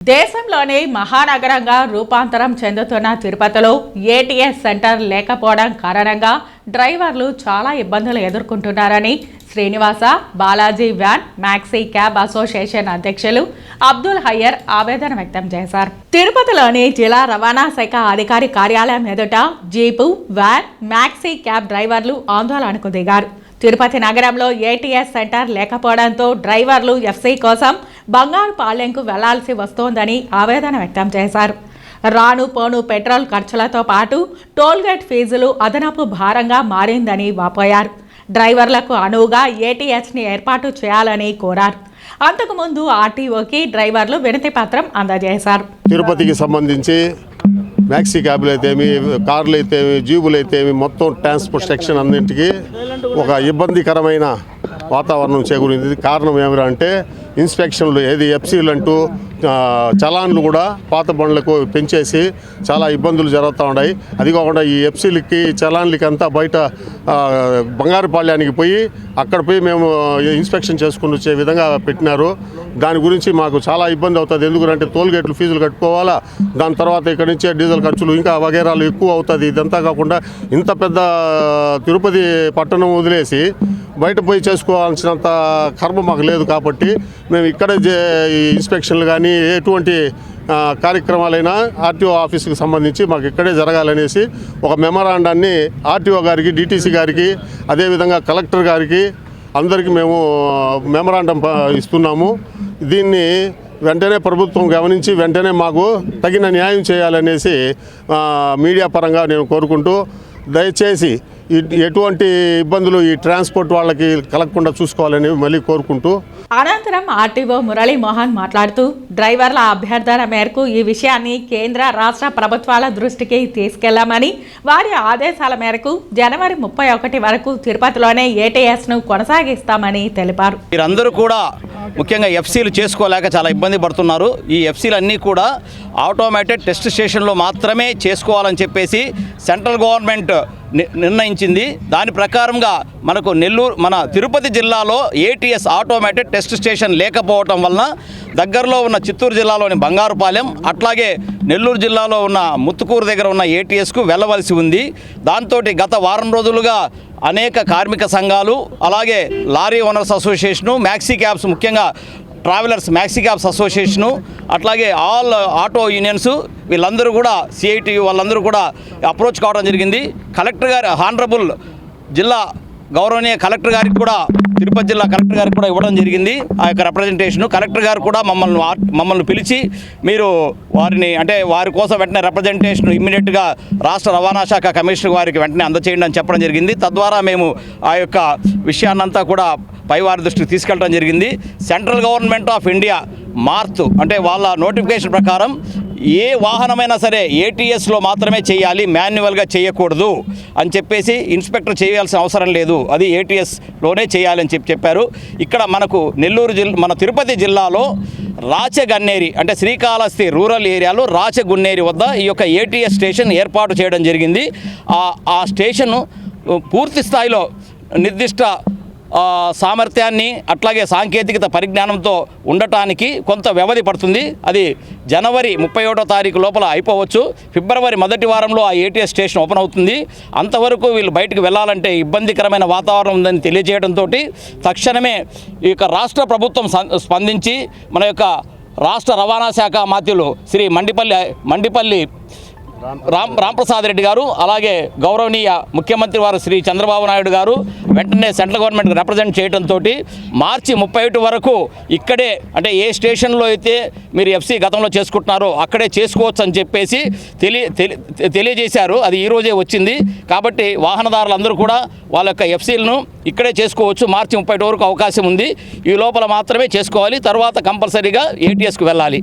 దేశంలోని మహానగరంగా రూపాంతరం చెందుతున్న తిరుపతిలో ఏటీఎస్ సెంటర్ లేకపోవడం కారణంగా డ్రైవర్లు చాలా ఇబ్బందులు ఎదుర్కొంటున్నారని Srinivasa Balaji van maxi cab association అధ్యక్షులు అబ్దుల్ హయ్యర్ ఆవేదన వ్యక్తం చేశారు. తిరుపతిలోని జిల్లా రవాణా శాఖ అధికారి కార్యాలయం ఎదుట జీపు వ్యాన్ మ్యాక్సీ క్యాబ్ డ్రైవర్లు ఆందోళనకు దిగారు. తిరుపతి నగరంలో ఏటీఎస్ సెంటర్ లేకపోవడంతో డ్రైవర్లు ఎఫ్సీ కోసం బంగారు పాలెంకు వెళ్ళాల్సి వస్తోందని ఆవేదన వ్యక్తం చేశారు. రాను పోను పెట్రోల్ ఖర్చులతో పాటు టోల్గేట్ ఫీజులు అదనపు భారంగా మారిందని వాపోయారు. డ్రైవర్లకు అనువుగా ఏటీఎస్ని ఏర్పాటు చేయాలని కోరారు. అంతకుముందు ఆర్టీఓకి డ్రైవర్లు వినతి పత్రం అందజేశారు. తిరుపతికి సంబంధించి మ్యాక్సీ క్యాబ్లు అయితేమి కార్లు అయితేమి జీబులు అయితేమి మొత్తం ట్రాన్స్పోర్ట్ సెక్షన్ అన్నింటికి ఒక ఇబ్బందికరమైన వాతావరణం చేకూరింది. కారణం ఏమిరా అంటే ఇన్స్పెక్షన్లు ఏది ఎఫ్సీలు అంటూ చలాన్లు కూడా పాత బండ్లకు పెంచేసి చాలా ఇబ్బందులు జరుగుతూ ఉన్నాయి. అది కాకుండా ఈ ఎఫ్సీలకి చలాన్లకి అంతా బయట బంగారుపాళ్యానికి పోయి అక్కడ పోయి మేము ఇన్స్పెక్షన్ చేసుకుని వచ్చే విధంగా పెట్టినారు. దాని గురించి మాకు చాలా ఇబ్బంది అవుతుంది. ఎందుకంటే టోల్ గేట్లు ఫీజులు కట్టుకోవాలా? దాని తర్వాత ఇక్కడ నుంచే డీజిల్ ఖర్చులు ఇంకా వగేరాలు ఎక్కువ అవుతుంది. ఇదంతా కాకుండా ఇంత పెద్ద తిరుపతి పట్టణం వదిలేసి బయట పోయి చేసుకోవాల్సినంత కర్మ మాకు లేదు కాబట్టి మేము ఇక్కడే ఈ ఇన్స్పెక్షన్లు కానీ ఎటువంటి కార్యక్రమాలైనా ఆర్టీఓ ఆఫీస్కి సంబంధించి మాకు ఇక్కడే జరగాలనేసి ఒక మెమరాండాన్ని ఆర్టీఓ గారికి డిటీసీ గారికి అదేవిధంగా కలెక్టర్ గారికి అందరికీ మేము మెమరాండం ఇస్తున్నాము. దీన్ని వెంటనే ప్రభుత్వం గమనించి వెంటనే మాకు తగిన న్యాయం చేయాలనేసి మీడియా పరంగా నేను కోరుకుంటూ దయచేసి ఎటువంటి ఇబ్బందులు ఈ ట్రాన్స్పోర్ట్ వాళ్ళకి కలగకుండా చూసుకోవాలని మళ్ళీ కోరుకుంటూ అనంతరం ఆర్టీఓ మురళీమోహన్ మాట్లాడుతూ డ్రైవర్ల అభ్యర్థన మేరకు ఈ విషయాన్ని కేంద్ర రాష్ట్ర ప్రభుత్వాల దృష్టికి తీసుకెళ్ళామని వారి ఆదేశాల మేరకు జనవరి ముప్పై ఒకటి వరకు తిరుపతిలోనే ఏటీఎస్ను కొనసాగిస్తామని తెలిపారు. వీరందరూ కూడా ముఖ్యంగా ఎఫ్సీలు చేసుకోలేక చాలా ఇబ్బంది పడుతున్నారు. ఈ ఎఫ్సీలు అన్నీ కూడా ఆటోమేటెడ్ టెస్ట్ స్టేషన్లో మాత్రమే చేసుకోవాలని చెప్పేసి సెంట్రల్ గవర్నమెంట్ నిర్ణయించింది. దాని ప్రకారంగా మనకు నెల్లూరు మన తిరుపతి జిల్లాలో ఏటీఎస్ ఆటోమేటెడ్ టెస్ట్ స్టేషన్ లేకపోవటం వలన దగ్గరలో ఉన్న చిత్తూరు జిల్లాలోని బంగారుపాలెం అట్లాగే నెల్లూరు జిల్లాలో ఉన్న ముత్తుకూరు దగ్గర ఉన్న ఏటీఎస్కు వెళ్ళవలసి ఉంది. దాంతో గత వారం రోజులుగా అనేక కార్మిక సంఘాలు అలాగే lorry owners association maxi cabs ముఖ్యంగా ట్రావెలర్స్ మ్యాక్సీ క్యాబ్స్ అసోసియేషను అట్లాగే ఆల్ ఆటో యూనియన్స్ వీళ్ళందరూ కూడా సిఐటి వాళ్ళందరూ కూడా అప్రోచ్ కావడం జరిగింది. కలెక్టర్ గారు హానరబుల్ జిల్లా గౌరవనీయ కలెక్టర్ గారికి కూడా తిరుపతి జిల్లా కలెక్టర్ గారికి కూడా ఇవ్వడం జరిగింది. ఆ యొక్క రిప్రజెంటేషన్ కలెక్టర్ గారు కూడా మమ్మల్ని మమ్మల్ని పిలిచి మీరు వారిని అంటే వారి కోసం వెంటనే రిప్రజెంటేషన్ ఇమ్మీడియట్గా రాష్ట్ర రవాణా శాఖ కమిషనర్ వారికి వెంటనే అందచేయండి అని చెప్పడం జరిగింది. తద్వారా మేము ఆ యొక్క విషయాన్నంతా కూడా పైవారి దృష్టికి తీసుకెళ్ళడం జరిగింది. సెంట్రల్ గవర్నమెంట్ ఆఫ్ ఇండియా మార్త్ అంటే వాళ్ళ నోటిఫికేషన్ ప్రకారం ఏ వాహనమైనా సరే ఏటీఎస్లో మాత్రమే చేయాలి మాన్యువల్గా చేయకూడదు అని చెప్పేసి ఇన్స్పెక్టర్ చేయాల్సిన అవసరం లేదు. అది ఏటీఎస్లోనే చేయాలని చెప్పి చెప్పారు. ఇక్కడ మనకు నెల్లూరు జిల్లా మన తిరుపతి జిల్లాలో రాచగన్నేరి అంటే శ్రీకాళహస్తి రూరల్ ఏరియాలో రాచగున్నేరి వద్ద ఈ యొక్క ఏటీఎస్ స్టేషన్ ఏర్పాటు చేయడం జరిగింది. ఆ స్టేషన్ పూర్తి స్థాయిలో నిర్దిష్ట సామర్థ్యాన్ని అట్లాగే సాంకేతికత పరిజ్ఞానంతో ఉండటానికి కొంత వ్యవధి పడుతుంది. అది జనవరి ముప్పై ఒకటో తారీఖు లోపల అయిపోవచ్చు. ఫిబ్రవరి మొదటి వారంలో ఆ ఏటీఎస్ స్టేషన్ ఓపెన్ అవుతుంది. అంతవరకు వీళ్ళు బయటకు వెళ్ళాలంటే ఇబ్బందికరమైన వాతావరణం ఉందని తెలియజేయడంతో తక్షణమే ఈ యొక్క రాష్ట్ర ప్రభుత్వం స్పందించి మన యొక్క రాష్ట్ర రవాణా శాఖ మాత్యులు శ్రీ మండిపల్లి మండిపల్లి రామ్ రాంప్రసాద్ రెడ్డి గారు అలాగే గౌరవనీయ ముఖ్యమంత్రి వారు శ్రీ చంద్రబాబు నాయుడు గారు వెంటనే సెంట్రల్ గవర్నమెంట్ రిప్రజెంట్ చేయడంతో మార్చి ముప్పై ఒకటి వరకు ఇక్కడే అంటే ఏ స్టేషన్లో అయితే మీరు ఎఫ్సి గతంలో చేసుకుంటున్నారో అక్కడే చేసుకోవచ్చు అని చెప్పేసి తెలియ తెలి- తెలియజేశారు. అది ఈరోజే వచ్చింది. కాబట్టి వాహనదారులందరూ కూడా వాళ్ళ యొక్క ఎఫ్సీలను ఇక్కడే చేసుకోవచ్చు. మార్చి ముప్పై వరకు అవకాశం ఉంది. ఈ లోపల మాత్రమే చేసుకోవాలి. తర్వాత కంపల్సరీగా ఏటీఎస్కి వెళ్ళాలి.